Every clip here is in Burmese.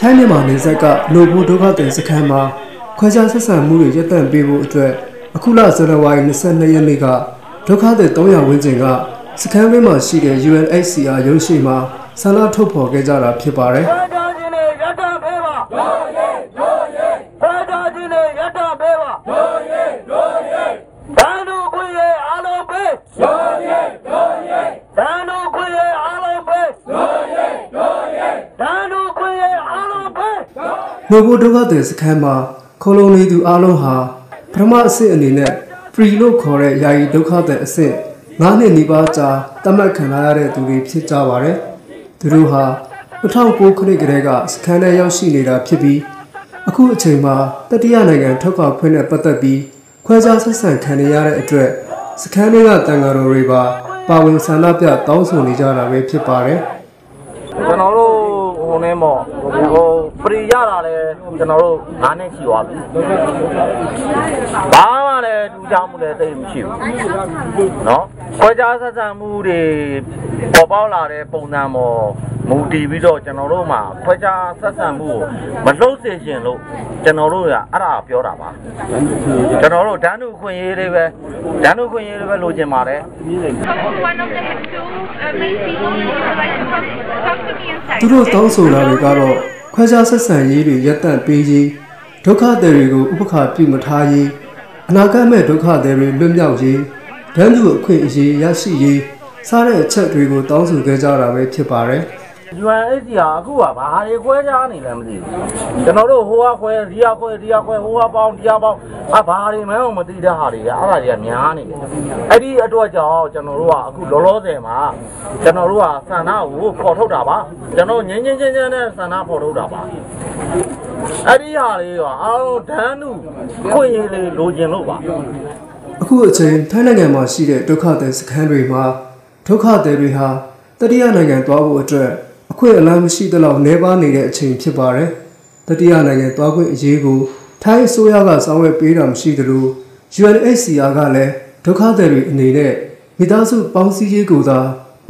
ထိုင်းမြန်မာနယ်စပ်ကလိုဘူးဒုက္ခသည်စခန်းမှာခွဲခြားဆက်ဆံမှုတွေရပ်တန့်ပေးဖို့အတွက်အခုလဇန်နဝါရီ22ရက်နေ့ကဒုက္ခသည်300ဝန်းကျင်ကစခန်းတွင်းမှာရှိတဲ့ UNHCR ရုံးရှိမှာဆန္ဒထုတ်ဖော်ခဲ့ကြတာဖြစ်ပါတယ် ဖတာချင်းတွေရတပေးပါရိုးရဲရိုးရဲဖတာချင်းတွေရတပေးပါရိုးရဲရိုးရဲဘန်တို့ခွေရဲ့အားလုံးပေးရိုးရဲရိုးရဲဘန်တို့ခွေရဲ့အားလုံးပေးရိုးရဲရိုးရဲဘန်တို့ခွေရဲ့အားလုံးပေး ။ လိုဘူးဒုက္ခသည်စခန်းမှာခိုလုံနေသူအလုံးဟာပထမအဆင့်အနေနဲ့ free လို့ခေါ်တဲ့ယာယီဒုက္ခသည်အဆင့်9နှစ်နီးပါးကြာတတ်မှတ်ခံရတဲ့သူတွေဖြစ်ကြပါတယ်။သူတို့ဟာ2009ခုနှစ်ကတည်းကစခန်းထဲရောက်ရှိနေတာဖြစ်ပြီးအခုအချိန်မှာတတိယနိုင်ငံထောက်ခံခွင့်နဲ့ပတ်သက်ပြီးခွဲခြားဆက်ဆံခံနေရတဲ့အတွက်စခန်းတွေကတန်ဃာတော်တွေပါပါဝင်ဆန္ဒပြတောင်းဆိုနေကြတာပဲဖြစ်ပါတယ်။ကျွန်တော်တို့ ဟိုနေမော်ဟိုပရိရတာလဲကျွန်တော်တို့9နှစ်ရှိသွားပြီဘာမှလည်းထူးခြားမှုလည်းသိပ်မရှိဘူးเนาะခွဲခြားဆက်ဆံမှုတွေပေါ်ပေါက်လာတဲ့ပုံစံပေါ်မူတည်ပြီးတော့ကျွန်တော်တို့မှာခွဲခြားဆက်ဆံမှုကိုမလှုပ်စေခြင်းလို့ကျွန်တော်တို့ကအဲ့ဒါပြောတာပါကျွန်တော်တို့ဒန်းတူခွင့်ရေးလေးပဲဒန်းတူခွင့်ရေးလေးပဲလိုချင်ပါတယ် သူတို့တောင်းဆိုတာတွေကတော့ခွဲခြားဆက်ဆံရေးတွေရပ်တန့်ပေးရေးဒုက္ခသည်တွေကိုဥပခါပြုမထားရေးအနာဂတ်မဲ့ဒုက္ခသည်တွေလွတ်မြောက်ရေးဒန်းသူအခွင့်အရေးရရှိရေးစားတဲ့အချက်တွေကိုတောင်းဆိုခဲ့ကြတာပဲဖြစ်ပါတယ် UNHCR အခုကဘာတွေခွဲခြားနေလဲမသိဘူးကျွန်တော်တို့ဟိုကခွဲဒီကခွဲဒီကခွဲဟိုကပေါင်းဒီကပေါင်းအဘာတွေမှန်းမသိတဲ့ဟာတွေကအဲ့ဒါတွေကများနေတယ်အဲ့ဒီအတွက်ကြောင့်ကျွန်တော်တို့ကအခုလောလောဆယ်မှာကျွန်တော်တို့ကဆန္ဒကိုပေါ်ထုတ်တာပါကျွန်တော်ငင်းငင်းချင်းချင်းနဲ့ဆန္ဒပေါ်ထုတ်တာပါအဲ့ဒီဟာလေးကအားလုံးဒန်းလူခွင့်ရလေးလိုချင်လို့ပါအခုအချိန်ထိုင်းနိုင်ငံမှာရှိတဲ့ဒုက္ခသည်စခန်းတွေမှာဒုက္ခသည်တွေဟာတတိယနိုင်ငံသွားဖို့အတွက်အ ခွင့်အလမ်းမရှိသလောက်နှဲပါနေတဲ့အချိန်ဖြစ်ပါတယ်။တတိယနိုင်ငံသွားခွင့်အရေးကိုထိုင်းအစိုးရကဆောင်ရွက်ပေးတာမရှိသလို UNHCR ကလည်းဒုက္ခသည်တွေအနေနဲ့မိသားစုပေါင်းစည်းရေးကိုသာ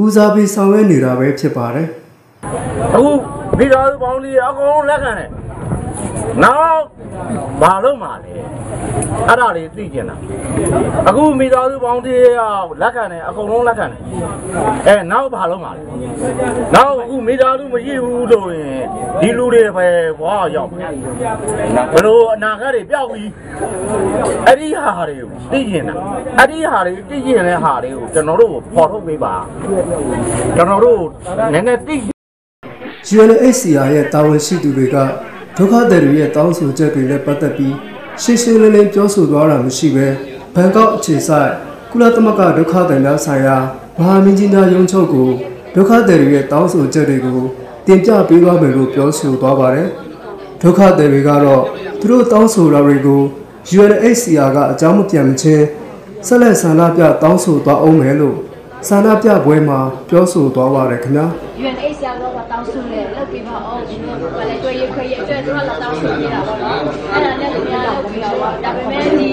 ဦးစားပေးဆောင်ရွက်နေတာပဲဖြစ်ပါတယ်။အခုမိသားစုပေါင်းလေးအကုန်လုံးလက်ခံတယ် နောက်ဘာလို့မှလဲအဲ့ဒါလေးသိကျင်တာအခုမိသားစုပေါင်းလေးကလက်ခံတယ်အကုန်လုံးလက်ခံတယ်အဲနောက်ဘာလို့မှလဲနောက်အခုမိသားစုမရှိဘူးလို့ရင်ဒီလူတွေပဲဘွားရောက်မယ်ဘယ်လိုအနာဂတ်တွေပျောက်ပြီးအဲ့ဒီဟာတွေကိုသိကျင်တာအဲ့ဒီဟာတွေသိကျင်တဲ့ဟာတွေကိုကျွန်တော်တို့ပေါ်ထုတ်ပေးပါကျွန်တော်တို့နည်းနည်းသိ UNHCR ရဲ့တာဝန်ရှိသူတွေက ဒုက္ခသည်တွေရဲ့တောင်းဆိုချက်တွေနဲ့ပတ်သက်ပြီးရှင်းရှင်းလင်းလင်းပြောဆိုသွားတာမရှိဘဲဘန်ကောက်အခြေစိုက်ကုလသမဂ္ဂဒုက္ခသည်များဆိုင်ရာမဟာမင်းကြီးများရုံးချုပ်ကိုဒုက္ခသည်တွေရဲ့တောင်းဆိုချက်တွေကိုတင်ပြပေးသွားမယ်လို့ပြောဆိုသွားပါတယ်ဒုက္ခသည်တွေကတော့သူတို့တောင်းဆိုတာတွေကို UNHCR ကအကြောင်းမပြန်မချင်းဆက်လက်ဆန္ဒပြတောင်းဆိုသွားအောင်မယ်လို့ ဆန္ဒပြပွဲမှာပြောဆိုသွားပါတယ်ခင်ဗျာ UNHCR တော့တောင်းဆိုတယ်လောက်ပြီးပါအောင်ဒီလိုဘာလဲတွေ့ရခွေရအတွက်တော့တောင်းဆိုနေတာပါတော့အဲ့ဒါနဲ့သူများလောက်ပြီးပါတော့ဒါပေမဲ့ဒီ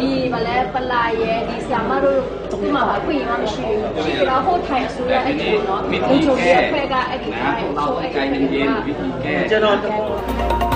ဒီဘာလဲပလာရဲ့ဒီဆ ्याम တို့ဒီမှာဘာခွင့်ရမရှိဘူးရှိကြတော့ဟိုထိုင်ဆိုရအဲ့ဒီတော့ဒီချုပ်ရဲ့ခွဲကအဲ့ဒီအဲ့ဒီအဲ့ဒီကျွန်တော်